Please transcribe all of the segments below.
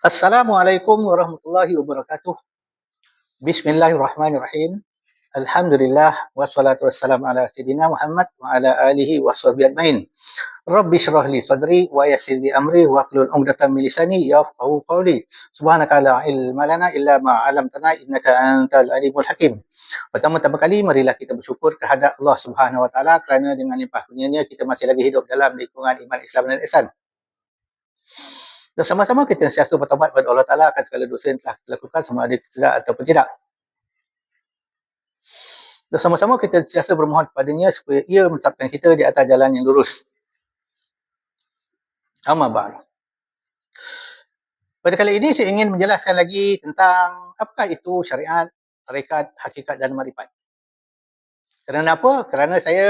Assalamualaikum warahmatullahi wabarakatuh. Bismillahirrahmanirrahim. Alhamdulillah wassalatu wassalamu ala sayyidina Muhammad wa ala alihi wa sahbihi ajmain. Rabbi shrah li sadri wa yassir li amri wa hlul 'uqdatam min lisani yafqahu qawli. Subhanaka la ilma lana illa ma 'allamtana innaka antal alimul hakim. Pertama-tama kali marilah kita bersyukur kehadap Allah Subhanahu wa taala kerana dengan limpah kurnianya kita masih lagi hidup dalam lingkungan iman Islam dan ihsan. Dan sama-sama kita sentiasa bertaubat kepada Allah Taala akan segala dosa yang telah kita lakukan sama ada tidak ataupun tidak. Dan sama-sama kita sentiasa bermohon kepadanya supaya ia menetapkan kita di atas jalan yang lurus. Amma ba'd. Pada kali ini saya ingin menjelaskan lagi tentang apakah itu syariat, tarekat, hakikat dan marifat. Kerana apa? Kerana saya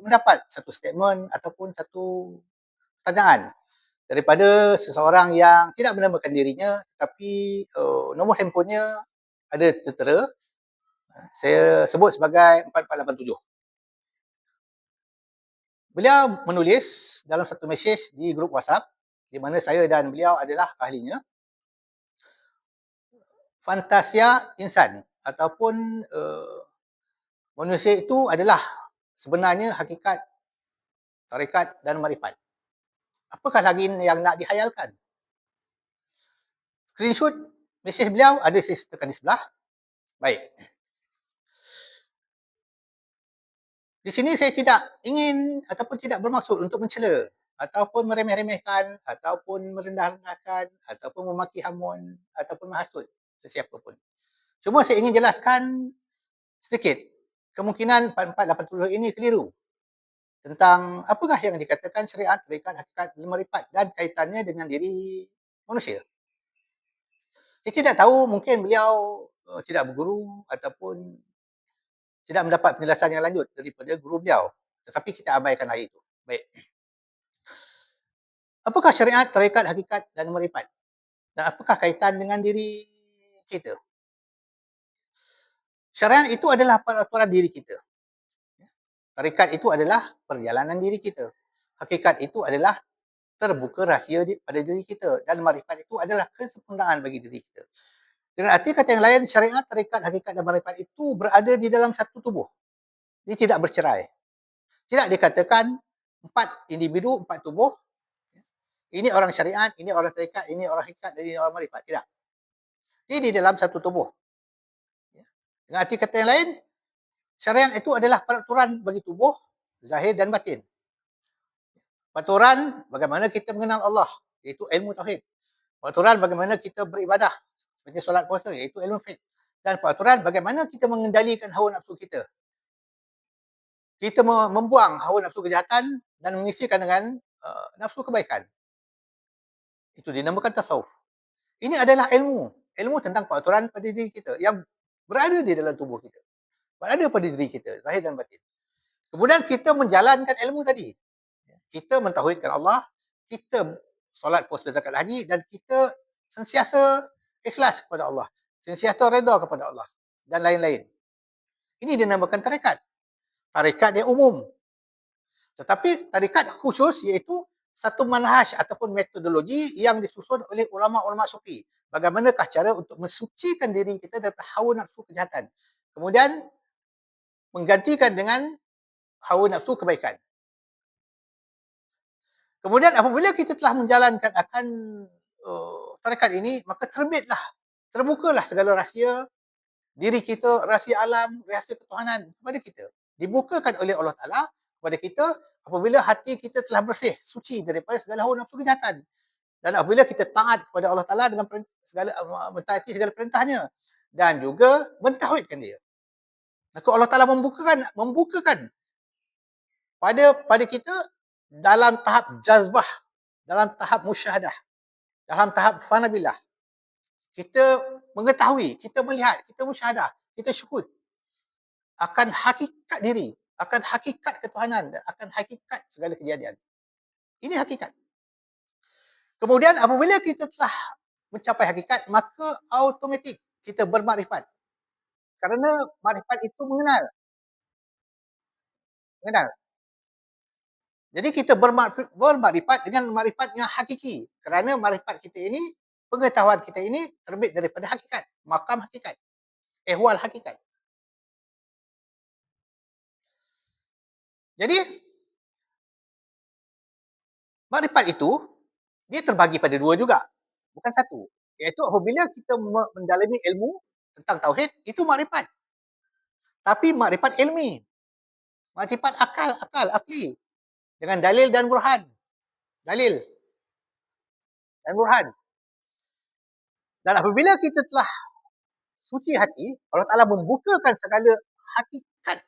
mendapat satu statement ataupun satu pertanyaan daripada seseorang yang tidak menamakan dirinya tetapi uh, nombor handphonenya ada tertera saya sebut sebagai 4487. Beliau menulis dalam satu mesej di grup WhatsApp di mana saya dan beliau adalah ahlinya. Fantasia insan ataupun uh, manusia itu adalah sebenarnya hakikat, tarekat dan marifat. Apakah lagi yang nak dihayalkan? Screenshot mesej beliau ada saya sertakan di sebelah. Baik. Di sini saya tidak ingin ataupun tidak bermaksud untuk mencela ataupun meremeh-remehkan ataupun merendah-rendahkan ataupun memaki hamun ataupun menghasut sesiapa pun. Cuma saya ingin jelaskan sedikit kemungkinan 4480 ini keliru tentang apakah yang dikatakan syariat, tarekat, hakikat, marifat dan kaitannya dengan diri manusia. Saya tidak tahu mungkin beliau uh, tidak berguru ataupun tidak mendapat penjelasan yang lanjut daripada guru beliau. Tetapi kita abaikan hari itu. Baik. Apakah syariat, tarekat, hakikat dan marifat? Dan apakah kaitan dengan diri kita? Syariat itu adalah peraturan diri kita. Tarekat itu adalah perjalanan diri kita. Hakikat itu adalah terbuka rahsia pada diri kita. Dan marifat itu adalah kesempurnaan bagi diri kita. Dengan arti kata yang lain, syariat, tarekat, hakikat dan marifat itu berada di dalam satu tubuh. Dia tidak bercerai. Tidak dikatakan empat individu, empat tubuh. Ini orang syariat, ini orang tarekat, ini orang hakikat dan ini orang marifat. Tidak. Dia di dalam satu tubuh. Dengan arti kata yang lain, syariat itu adalah peraturan bagi tubuh, zahir dan batin. Peraturan bagaimana kita mengenal Allah, iaitu ilmu tauhid. Peraturan bagaimana kita beribadah, seperti solat puasa iaitu ilmu fiqh dan peraturan bagaimana kita mengendalikan hawa nafsu kita. Kita membuang hawa nafsu kejahatan dan mengisikan dengan uh, nafsu kebaikan. Itu dinamakan tasawuf. Ini adalah ilmu. Ilmu tentang peraturan pada diri kita yang berada di dalam tubuh kita. Berada pada diri kita, zahir dan batin. Kemudian kita menjalankan ilmu tadi. Kita mentauhidkan Allah, kita solat puasa zakat haji dan kita sentiasa ikhlas kepada Allah. Sentiasa reda kepada Allah. Dan lain-lain. Ini dinamakan tarekat. Tarekat yang umum. Tetapi tarekat khusus iaitu satu manhaj ataupun metodologi yang disusun oleh ulama-ulama sufi. Bagaimanakah cara untuk mensucikan diri kita daripada hawa nafsu kejahatan. Kemudian menggantikan dengan hawa nafsu kebaikan. Kemudian apabila kita telah menjalankan akan uh, tarekat ini, maka terbitlah, terbukalah segala rahsia diri kita, rahsia alam, rahsia ketuhanan kepada kita. Dibukakan oleh Allah Ta'ala kepada kita apabila hati kita telah bersih, suci daripada segala hawa nafsu kejahatan. Dan apabila kita taat kepada Allah Ta'ala dengan segala, segala perintahnya. Dan juga mentauhidkan dia. Maka Allah Ta'ala membukakan, membukakan pada pada kita dalam tahap jazbah, dalam tahap musyahadah dalam tahap fanabillah. Kita mengetahui, kita melihat, kita musyahadah, kita syukur akan hakikat diri, akan hakikat ketuhanan dan akan hakikat segala kejadian. Ini hakikat. Kemudian apabila kita telah mencapai hakikat, maka automatik kita bermakrifat. Kerana makrifat itu mengenal. Mengenal. Jadi kita bermakrifat dengan makrifat yang hakiki. Kerana makrifat kita ini pengetahuan kita ini terbit daripada hakikat, makam hakikat, ehwal hakikat. Jadi makrifat itu dia terbagi pada dua juga, bukan satu. Iaitu apabila kita mendalami ilmu tentang tauhid, itu makrifat. Tapi makrifat ilmi. Makrifat akal, akal, akli. Dengan dalil dan burhan. Dalil. Dan burhan. Dan apabila kita telah suci hati, Allah Ta'ala membukakan segala hakikat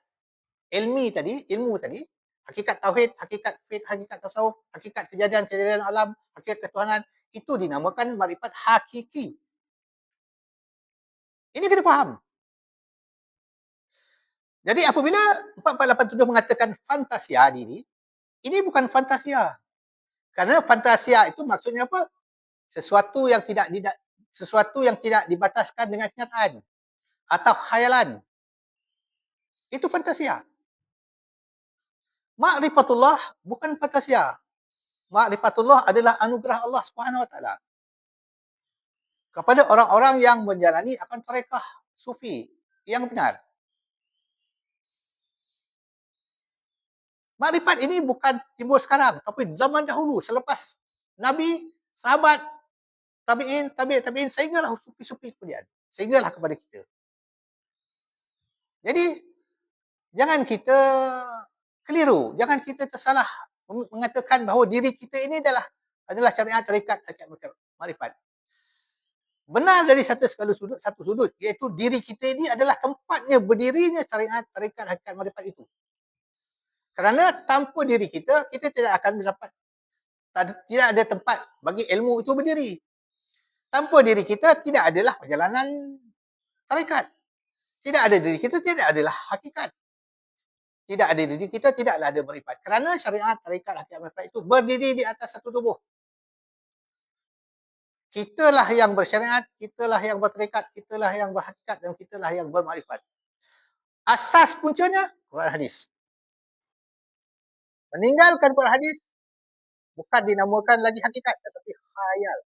ilmi tadi, ilmu tadi, hakikat tauhid, hakikat faith, hakikat tasawuf, hakikat kejadian-kejadian alam, hakikat ketuhanan, itu dinamakan makrifat hakiki. Ini kena faham. Jadi apabila 4487 mengatakan fantasia diri, ini bukan fantasia. Kerana fantasia itu maksudnya apa? Sesuatu yang tidak tidak sesuatu yang tidak dibataskan dengan kenyataan atau khayalan. Itu fantasia. Ma'rifatullah bukan fantasia. Ma'rifatullah adalah anugerah Allah Subhanahu Wa Taala kepada orang-orang yang menjalani akan tarekah sufi yang benar. Makrifat ini bukan timbul sekarang, tapi zaman dahulu selepas Nabi, sahabat, tabi'in, tabi'in, tabi'in, sehinggalah sufi-sufi kemudian. Sehinggalah kepada kita. Jadi, jangan kita keliru, jangan kita tersalah mengatakan bahawa diri kita ini adalah adalah syariat tarikat hakikat marifat. Benar dari satu sekali sudut, satu sudut, iaitu diri kita ini adalah tempatnya berdirinya syariat tarikat hakikat marifat itu. Kerana tanpa diri kita, kita tidak akan mendapat, tidak ada tempat bagi ilmu itu berdiri. Tanpa diri kita, tidak adalah perjalanan tarikat. Tidak ada diri kita, tidak adalah hakikat. Tidak ada diri kita, tidaklah ada merifat. Kerana syariat tarikat hakikat merifat itu berdiri di atas satu tubuh. Kitalah yang bersyariat, kitalah yang berterikat, kitalah yang berhakikat dan kitalah yang bermarifat. Asas puncanya, Quran Hadis. Meninggalkan Quran hadis bukan dinamakan lagi hakikat tetapi khayal.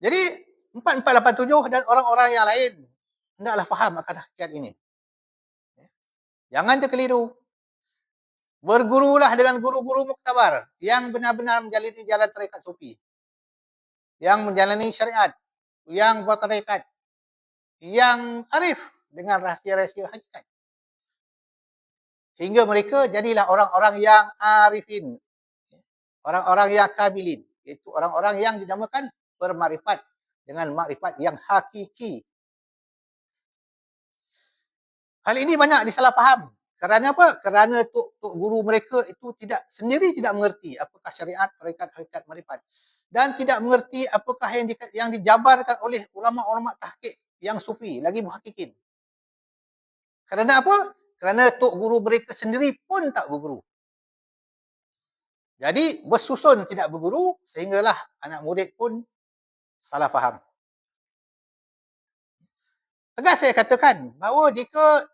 Jadi 4487 dan orang-orang yang lain hendaklah faham akan hakikat ini. Jangan terkeliru. Bergurulah dengan guru-guru muktabar yang benar-benar menjalani jalan tarekat sufi. Yang menjalani syariat, yang bertarekat, yang arif dengan rahsia-rahsia hakikat. Hingga mereka jadilah orang-orang yang arifin. Orang-orang yang kabilin. Iaitu orang-orang yang dinamakan bermarifat dengan makrifat yang hakiki. Hal ini banyak disalah faham. Kerana apa? Kerana tok, tok guru mereka itu tidak sendiri tidak mengerti apakah syariat, tarekat, hakikat, marifat. Dan tidak mengerti apakah yang, di, yang dijabarkan oleh ulama-ulama tahqiq yang sufi, lagi muhakikin. Kerana apa? kerana tok guru mereka sendiri pun tak berguru. Jadi bersusun tidak berguru sehinggalah anak murid pun salah faham. Tegas saya katakan bahawa jika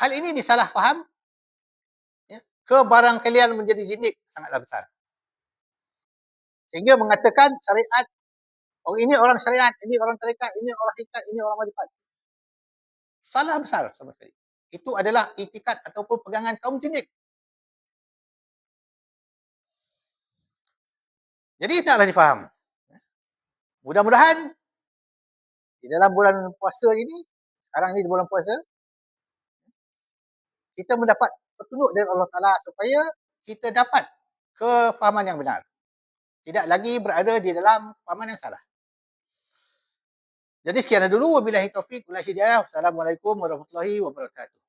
hal ini disalah faham, ya, kebarangkalian menjadi jindik sangatlah besar. Sehingga mengatakan syariat, oh ini orang syariat, ini orang tarekat, ini orang hikat, ini orang marifat. Salah besar sama sekali. Itu adalah itikat ataupun pegangan kaum jindik. Jadi taklah difaham. Mudah-mudahan di dalam bulan puasa ini, sekarang ini di bulan puasa, kita mendapat petunjuk dari Allah Ta'ala supaya kita dapat kefahaman yang benar. Tidak lagi berada di dalam kefahaman yang salah. Jadi sekian dulu. Wabillahi taufiq. Wabillahi hidayah. Wassalamualaikum warahmatullahi wabarakatuh.